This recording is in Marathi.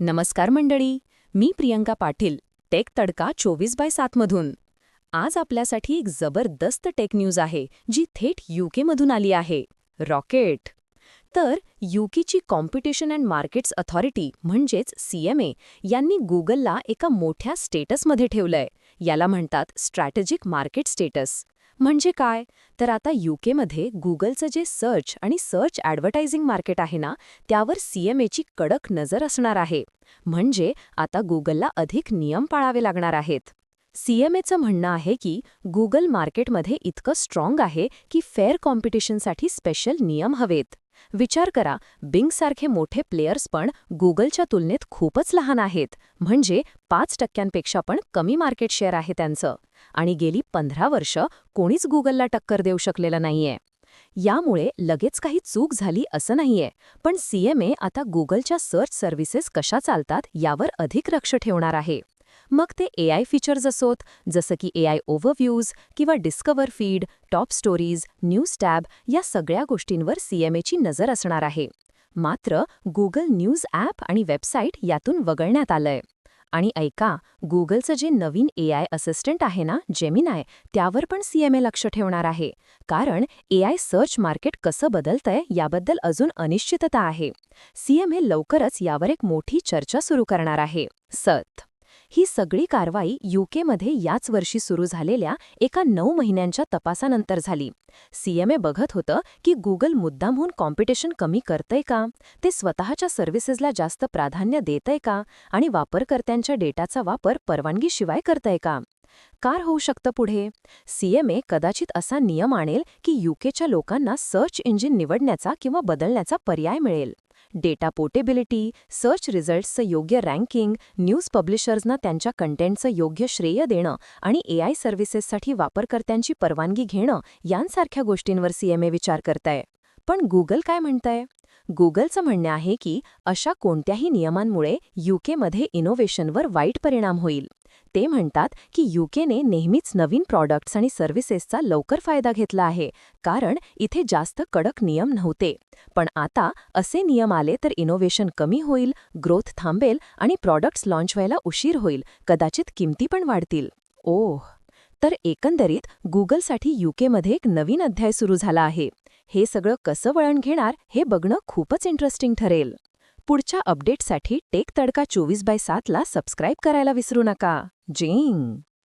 नमस्कार मंडळी मी प्रियंका पाटील टेक तडका चोवीस बाय सातमधून आज आपल्यासाठी एक जबरदस्त टेक न्यूज आहे जी थेट यूकेमधून आली आहे रॉकेट तर यूकेची कॉम्पिटिशन अँड मार्केट्स अथॉरिटी म्हणजेच सीएमए यांनी गुगलला एका मोठ्या स्टेटसमध्ये ठेवलंय. याला म्हणतात स्ट्रॅटेजिक मार्केट स्टेटस म्हणजे काय? तर आता यूकेमध्ये गुगलचं जे सर्च आणि सर्च ॲडव्हर्टायझिंग मार्केट आहे ना त्यावर सीएमएची कडक नजर असणार आहे. म्हणजे आता गुगलला अधिक नियम पाळावे लागणार आहेत. सीएमएचं म्हणणं आहे की गुगल मार्केटमध्ये इतकं स्ट्रॉंग आहे की फेअर कॉम्पिटिशनसाठी स्पेशल नियम हवेत. विचार करा बिंगसारखे मोठे प्लेयर्स पण गुगलच्या तुलनेत खूपच लहान आहेत. म्हणजे पाच टक्क्यांपेक्षा पण कमी मार्केट शेअर आहे त्यांचं. आणि गेली पंधरा वर्ष कोणीच गुगलला टक्कर देऊ शकलेलं नाहीये. यामुळे लगेच काही चूक झाली असं नाहीये. पण सीएमए आता गुगलच्या सर्च सर्व्हिसेस कशा चालतात यावर अधिक लक्ष ठेवणार आहे. मग ते ए आय फीचर्स असोत जसं की ए आय ओव्हरव्ह्यूज किंवा Discover feed top stories news tab या सगळ्या गोष्टींवर सीएमएची नजर असणार आहे. मात्र गुगल न्यूज ॲप आणि वेबसाईट यातून वगळण्यात आलंय. आणि ऐका गुगलचं जे नवीन ए आय असिस्टंट आहे ना जेमिनाय त्यावर पण सीएमए लक्ष ठेवणार आहे. कारण ए आय सर्च मार्केट कसं बदलतंय याबद्दल अजून अनिश्चितता आहे. सीएमए लवकरच यावर एक मोठी चर्चा सुरू करणार आहे. सत ही सगळी कारवाई यूकेमध्ये याच वर्षी सुरू झालेल्या एका नऊ महिन्यांच्या तपासानंतर झाली. सीएमए बघत होतं की गुगल मुद्दामहून कॉम्पिटिशन कमी करतंय का? ते स्वतःच्या सर्व्हिसेसला जास्त प्राधान्य देतंय का? आणि वापरकर्त्यांच्या डेटाचा वापर परवानगीशिवाय करतंय का? कार होऊ शकतं पुढे? सीएमए कदाचित असा नियम आणेल की यूकेच्या लोकांना सर्च इंजिन निवडण्याचा किंवा बदलण्याचा पर्याय मिळेल. डेटा पोर्टेबिलिटी सर्च रिझल्ट्सचं योग्य रँकिंग न्यूज पब्लिशर्सना त्यांच्या कंटेंटचं योग्य श्रेय देणं आणि एआय सर्व्हिसेससाठी वापरकर्त्यांची परवानगी घेणं यांसारख्या गोष्टींवर सीएमए विचार करताय. पण गुगल काय म्हणतंय? गुगलचं म्हणणं आहे की अशा कोणत्याही नियमांमुळे यूकेमध्ये इनोव्हेशनवर वाईट परिणाम होईल. ते म्हणतात की यूकेने नेहमीच नवीन प्रॉडक्ट्स आणि सर्व्हिसेसचा लवकर फायदा घेतला आहे कारण इथे जास्त कडक नियम नव्हते. पण आता असे नियम आले तर इनोव्हेशन कमी होईल ग्रोथ थांबेल आणि प्रॉडक्ट्स लॉन्च व्हायला उशीर होईल कदाचित किमती पण वाढतील. ओह! तर एकंदरीत गुगलसाठी यूकेमध्ये एक नवीन अध्याय सुरू झाला आहे. हे सगळं कसं वळण घेणार हे बघणं खूपच इंटरेस्टिंग ठरेल. पुढच्या अपडेटसाठी टेक तडका चोवीस बाय सातला सबस्क्राईब करायला विसरू नका. जिंग